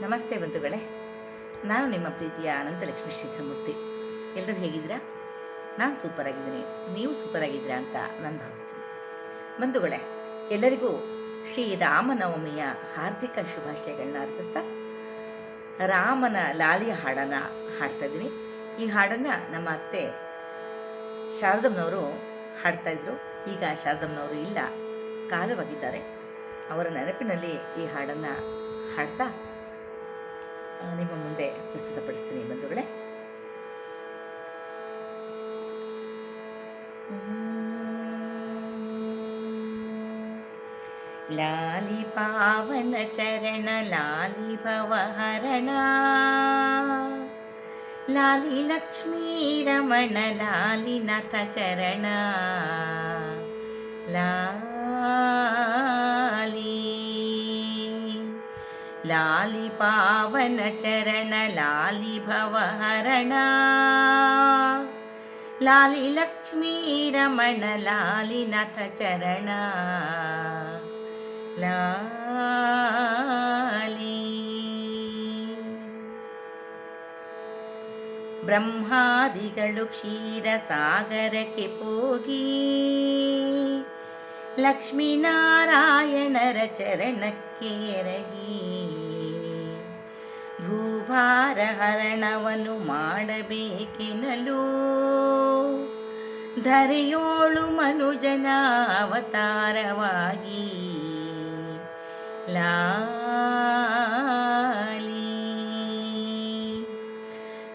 ನಮಸ್ತೆ ಬಂಧುಗಳೇ. ನಾನು ನಿಮ್ಮ ಪ್ರೀತಿಯ ಅನಂತಲಕ್ಷ್ಮಿ ಶ್ರೀಧರಮೂರ್ತಿ ಎಲ್ಲರೂ ಹೇಗಿದ್ದೀರಾ? ನಾನು ಸೂಪರ್ ಆಗಿದ್ದೀನಿ ನೀವು ಸೂಪರ್ ಆಗಿದ್ದೀರಾ ಅಂತ ನಾನು ಭಾವಿಸ್ತೀನಿ. ಬಂಧುಗಳೇ, ಎಲ್ಲರಿಗೂ ಶ್ರೀ ರಾಮನವಮಿಯ ಹಾರ್ದಿಕ ಶುಭಾಶಯಗಳನ್ನ ಅರ್ಪಿಸ್ತಾ, ರಾಮನ ಲಾಲಿಯ ಹಾಡನ್ನು ಹಾಡ್ತಾ ಇದ್ದೀನಿ. ಈ ಹಾಡನ್ನು ನಮ್ಮ ಅತ್ತೆ ಶಾರದಮ್ಮನವರು ಹಾಡ್ತಾ ಇದ್ರು. ಈಗ ಶಾರದಮ್ಮನವರು ಇಲ್ಲ, ಕಾಲವಾಗಿದ್ದಾರೆ. ಅವರ ನೆನಪಿನಲ್ಲಿ ಈ ಹಾಡನ್ನು ಹಾಡ್ತಾ ನಿಮ್ಮ ಮುಂದೆ ಪ್ರಸ್ತುತಪಡಿಸ್ತೀನಿ ಬಂಧುಗಳೇ. ಲಾಲಿ ಪಾವನ ಚರಣ ಲಾಲಿ ಭವಹರಣ. ಲಾಲಿ ಲಕ್ಷ್ಮೀ ರಮಣ ನಥ ಚರಣ ಲಾಲಿ ಬ್ರಹ್ಮಾದಿಗಳು ಕ್ಷೀರ ಸಾಗರಕ್ಕೆ ಹೋಗಿ ಲಕ್ಷ್ಮೀನಾರಾಯಣರ ಚರಣಕ್ಕೆ ಎರಗಿ ಭೂಭಾರ ಹರಣವನ್ನು ಮಾಡಬೇಕೆನಲು ಧರೆಯೋಳು ಮನುಜನ ಅವತಾರವಾಗಿ ಲಾಲಿ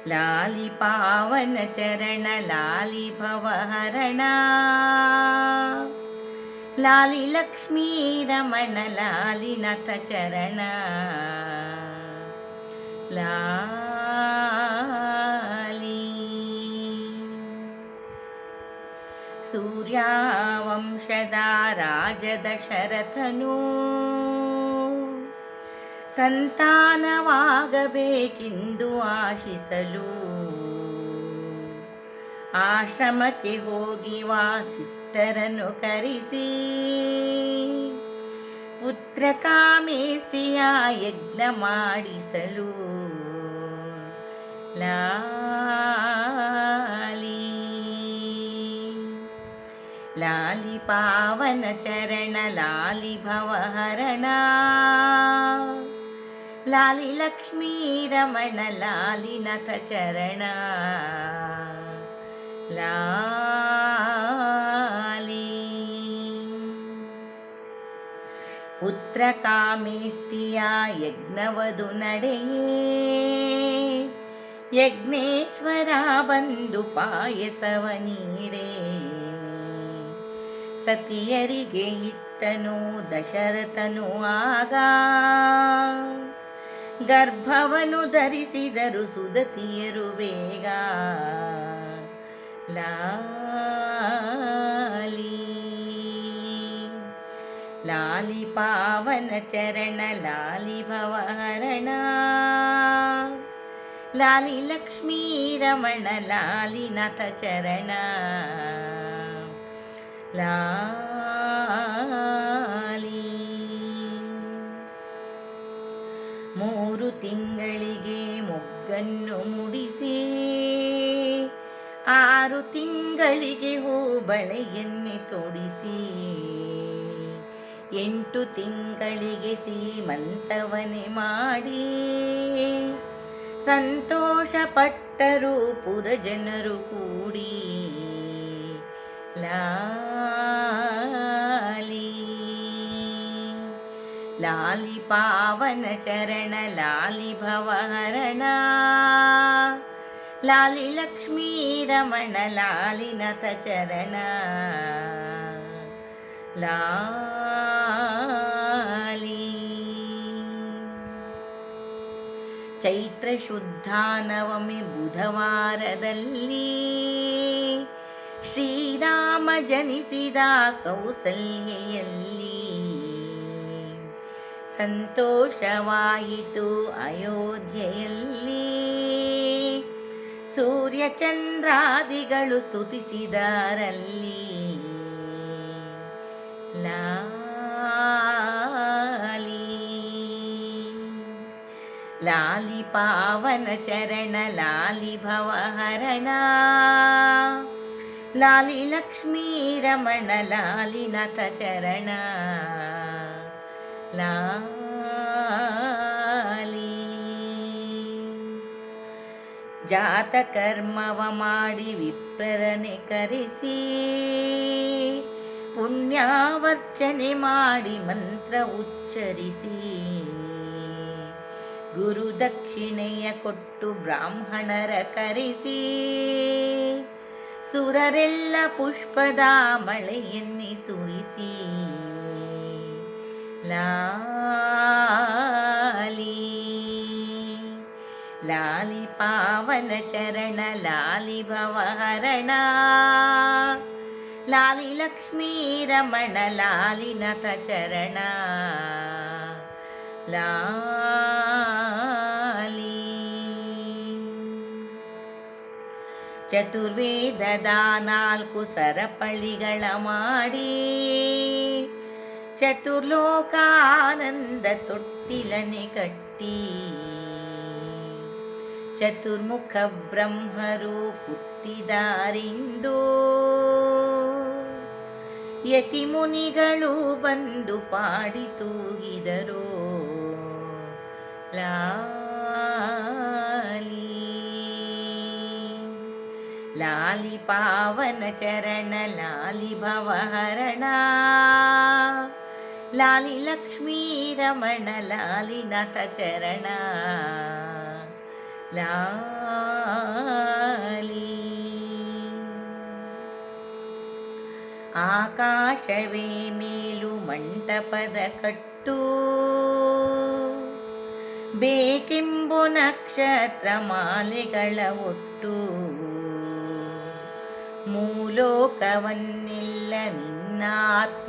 ಲಾಲಿ ಪಾವನ ಚರಣ, ಲಾಲಿ ಭವಹರಣ. ಲಾಲಿ ಲಕ್ಷ್ಮೀ ರಮಣ, ಲಾಲಿ ನಥ ಚರಣ. ಲಾಲಿ ಸೂರ್ಯವಂಶದ ರಾಜ ದಶರಥನು ಸಂತಾನವಾಗಬೇಕೆಂದು ಆಶಿಸಲು ಆಶ್ರಮಕ್ಕೆ ಹೋಗಿ ವಾಸಿಷ್ಠರನ್ನು ಕರೆಸಿ ಪುತ್ರ ಕಾಮೇಷ್ಟಿಯ ಯಜ್ಞ ಮಾಡಿಸಲು लालि। लालिपावनचरणलालिभवहरण लालिलक्ष्मीरमणलालिनथचरणलि पुत्रकामे स्त्रिया यज्ञवधूनडे ಯಜ್ಞೇಶ್ವರ ಬಂದು ಪಾಯಸವ ನೀಡೆ. ಸತಿಯರಿಗೆ ಇತ್ತನು ದಶರಥನು ಆಗ. ಗರ್ಭವನು ಧರಿಸಿದರು ಸುದತಿಯರು ಬೇಗ. ಲಾಲಿ ಲಾಲಿ ಪಾವನ ಚರಣ, ಲಾಲಿ ಭವಹರಣ ಲಾಲಿ ಲಕ್ಷ್ಮೀ ರಮಣ, ಲಾಲಿ ನಥ ಚರಣ. ಲಾಲಿ ಮೂರು ತಿಂಗಳಿಗೆ ಮೊಗ್ಗನ್ನು ಮುಡಿಸಿ, ಆರು ತಿಂಗಳಿಗೆ ಹೂಬಳೆಯನ್ನೇ ತೊಡಿಸಿ. ಎಂಟು ತಿಂಗಳಿಗೆ ಸೀಮಂತವನೆ ಮಾಡಿ ಸಂತೋಷ ಪಟ್ಟರು ಪುರಜನರು ಕೂಡಿ. ಲಾಲಿ ಲಾಲಿ ಪಾವನ ಚರಣ, ಲಾಲಿ ಭವಹರಣ. ಲಾಲಿ ಲಕ್ಷ್ಮೀ ರಮಣ, ಲಾಲಿ ನಥ ಚರಣ. ಲಾಲಿ ಚೈತ್ರ ಶುದ್ಧ ನವಮಿ ಬುಧವಾರದಲ್ಲಿ ಶ್ರೀರಾಮ ಜನಿಸಿದ ಕೌಸಲ್ಯೆಯಲ್ಲಿ ಸಂತೋಷವಾಯಿತು ಅಯೋಧ್ಯೆಯಲ್ಲಿ. ಸೂರ್ಯಚಂದ್ರಾದಿಗಳು ಸ್ತುತಿಸಿದರಲ್ಲಿ ಲಾಲಿ ಚರಣ ಲಾಲಿ ಜಾತ ಕರ್ಮವ ಮಾಡಿ ವಿಪ್ರರನೆ ಕರೆಸಿ ಪುಣ್ಯಾವರ್ಚನೆ ಮಾಡಿ ಮಂತ್ರ ಉಚ್ಚರಿಸಿ ಗುರು ದಕ್ಷಿಣೆಯ ಕೊಟ್ಟು ಬ್ರಾಹ್ಮಣರ ಕರೆಸಿ. ಸುರರೆಲ್ಲ ಪುಷ್ಪದ ಮಳೆಯನ್ನಿ ಸುರಿಸಿ. ಲಾಲಿ ಲಾಲಿ ಪಾವನ ಚರಣ, ಲಾಲಿ ಭವಹರಣ. ಲಾಲಿ ಲಕ್ಷ್ಮೀ ರಮಣ ಲಾಲಿನಥ ಚರಣ. ಲಾಲಿ ಚತುರ್ವೇದದ ನಾಲ್ಕು ಸರಪಳಿಗಳ ಮಾಡಿ. ಚತುರ್ಲೋಕಾನಂದ ತೊಟ್ಟಿಲನೆ ಕಟ್ಟಿ. ಚತುರ್ಮುಖ ಬ್ರಹ್ಮರು ಹುಟ್ಟಿದಾರಿಂದು. ಯತಿ ಮುನಿಗಳು ಬಂದು ಪಾಡಿ ತೂಗಿದರು. ಲಾಲಿ ಲಾಲಿ ಪಾವನ ಚರಣ ಲಾಲಿ ಭವಹರಣ ಲಾಲಿ ಲಕ್ಷ್ಮೀ ರಮಣ ಲಾಲಿನಾಥ ಚರಣ ಲಾಲಿ ಆಕಾಶವೇ ಮೇಲು ಮಂಟಪದ ಕಟ್ಟು ಬೇಕೆಂಬು ನಕ್ಷತ್ರ ಮಾಲೆಗಳ ಒಟ್ಟು ಮೂಲೋಕವನ್ನೆಲ್ಲ ನಿನ್ನಾತ್ಮದೊಳಗಿಟ್ಟು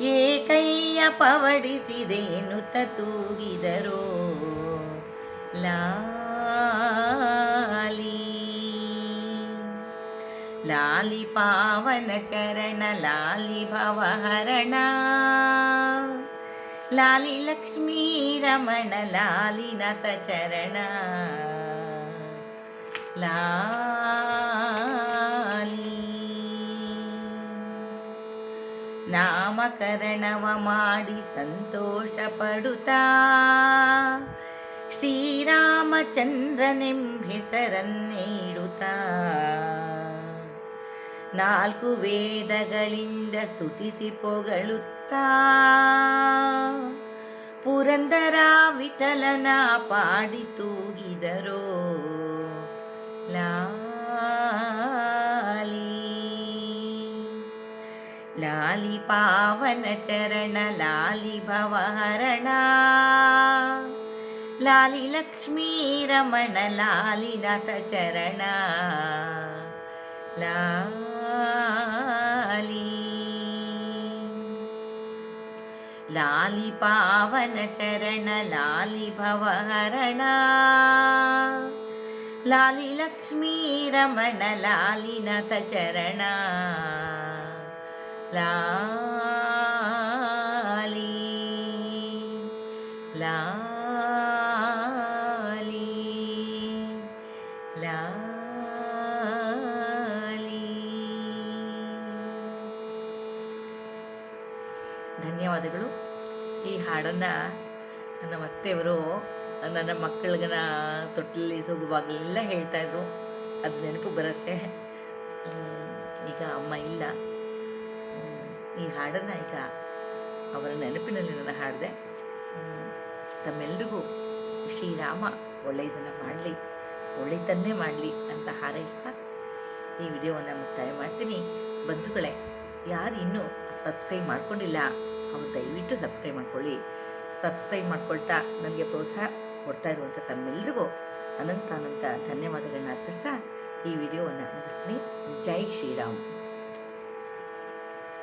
ಏಕೈಯ ಪವಡಿಸಿದೇನು ತೂಗಿದರೋ ಲಾಲಿ. ಲಾಲಿ ಪಾವನ ಚರಣ, ಲಾಲಿ ಭವಹರಣ. ಲಾಲಿ ಲಕ್ಷ್ಮೀ ರಮಣ ಲಾಲಿನತ ಚರಣ ಲಾಲಿ. ನಾಮಕರಣವ ಮಾಡಿ ಸಂತೋಷ ಪಡುತ್ತಾ ಶ್ರೀರಾಮಚಂದ್ರನೆಂಬೆಸರನ್ನೇಡುತ್ತಾ ನಾಲ್ಕು ವೇದಗಳಿಂದ ಸ್ತುತಿಸಿ ಪೊಗಳುತ್ತಾ? ಪುರಂದರ ವಿಠಲನ ಪಾಡಿ ತೂಗಿದರೋ? ಲಾಲಿ ಲಾಲಿ ಪಾವನ ಚರಣ ಲಾಲಿ ಭವಹರಣ ಲಾಲಿ ಲಕ್ಷ್ಮೀ ರಮಣ ಲಾಲಿನಾಥ ಚರಣ ಲಾಲಿ ಲಾಲಿ ಪಾವನ ಚರಣ ಲಾಲಿ ಭವಹರಣ ಲಾಲಿ ಲಕ್ಷ್ಮೀ ರಮಣ ಲಾಲಿನಾಥ ಚರಣ ಲಾಲಿ ಲಾಲಿ ಲಾಲಿ. ಧನ್ಯವಾದಗಳು. ಈ ಹಾಡನ್ನು ನನ್ನ ಅತ್ತೆಯವರು ನನ್ನ ಮಕ್ಕಳಿಗನ ತೊಟ್ಟಲಲ್ಲಿ ತೂಗುವಾಗಲೆಲ್ಲ ಹೇಳ್ತಾಯಿದ್ರು ಅದು ನೆನಪು ಬರುತ್ತೆ. ಈಗ ಅಮ್ಮ ಇಲ್ಲ. ಈ ಹಾಡನ್ನು ಈಗ ಅವರ ನೆನಪಿನಲ್ಲಿ ನಾನು ಹಾಡಿದೆ. ತಮ್ಮೆಲ್ರಿಗೂ ಶ್ರೀರಾಮ ಒಳ್ಳೆಯದನ್ನು ಮಾಡಲಿ ಒಳ್ಳೆಯದನ್ನೇ ಮಾಡಲಿ ಅಂತ ಹಾರೈಸ್ತಾ ಈ ವಿಡಿಯೋವನ್ನು ಮುಕ್ತಾಯ ಮಾಡ್ತೀನಿ. ಬಂಧುಗಳೇ, ಯಾರು ಇನ್ನೂ ಸಬ್ಸ್ಕ್ರೈಬ್ ಮಾಡ್ಕೊಂಡಿಲ್ಲ, ಅವ್ರು ದಯವಿಟ್ಟು ಸಬ್ಸ್ಕ್ರೈಬ್ ಮಾಡ್ಕೊಳ್ಳಿ. ಸಬ್ಸ್ಕ್ರೈಬ್ ಮಾಡ್ಕೊಳ್ತಾ ನನಗೆ ಪ್ರೋತ್ಸಾಹ ಕೊಡ್ತಾ ಇರುವಂಥ ತಮ್ಮೆಲ್ಲರಿಗೂ ಅನಂತ ಅನಂತ ಧನ್ಯವಾದಗಳನ್ನ ಅರ್ಪಿಸ್ತಾ ಈ ವಿಡಿಯೋವನ್ನು ಮುಗಿಸ್ತೀನಿ. ಜೈ ಶ್ರೀರಾಮ್.